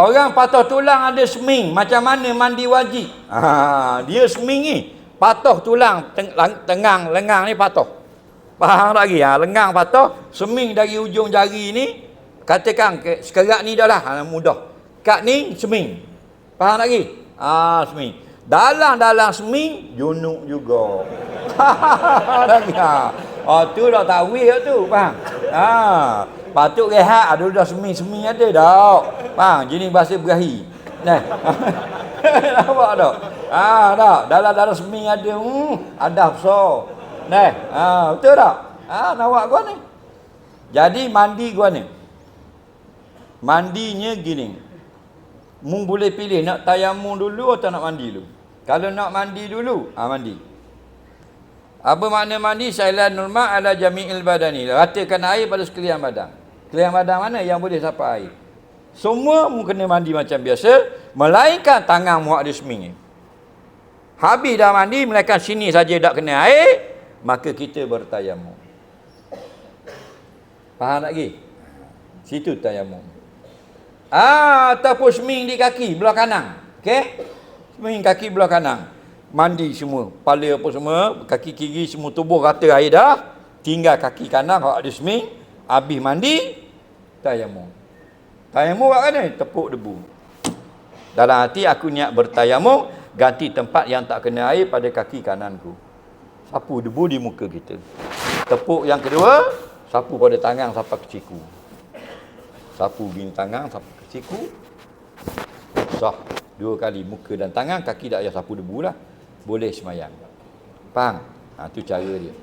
Orang patah tulang ada seming. Macam mana mandi wajib? Ha, dia seming ni. Patah tulang. Teng, tengang, lengang ni patah. Faham tak lagi? Ha, lengang patah. Seming dari ujung jari ni. Katakan ke, sekerat ni dah lah. Ha, mudah. Kat ni seming. Faham tak lagi? Ha, seming. Dalam-dalam seming, junuk juga. lagi ha. Oh tu dah tahu tu, faham? Ha. Patut rehat ada dah semi-semi ada dah. Faham? Gini bahasa berahi. Nah. Nampak tak? Ha dah, dalam-dalam semi ada hmm, ada besar. Nah, ha betul tak? Ha nawak gua ni. Jadi mandi gua ni. Mandinya gini. Mung boleh pilih nak tayamum dulu atau nak mandi dulu. Kalau nak mandi dulu, ah mandi. Apa makna mandi? Sailanul ma' ala jami'il badani. Ratakan air pada sekalian badan. Sekalian badan mana yang boleh sampai air? Semua mu kena mandi macam biasa, melainkan tangan mu ada seming. Habis dah mandi, melainkan sini saja tak kena air, maka kita bertayamum. Faham tak lagi? Situ tayamum. Ah, ataupun seming di kaki belah kanan. Okey? Seming kaki belah kanan. Mandi semua. Kepala apa semua, kaki kiri semua tubuh rata air dah. Tinggal kaki kanan kalau ada seming. Habis mandi, tayamum. Tayamum buat mana? Tepuk debu. Dalam hati aku niat bertayamum, ganti tempat yang tak kena air pada kaki kananku. Sapu debu di muka kita. Tepuk yang kedua, sapu pada tangan sampai ke siku. Sapu gini tangan sampai ke siku. Sah. Dua kali muka dan tangan, kaki tak payah sapu debu lah. Boleh semayang. Faham? Ha, tu cara dia.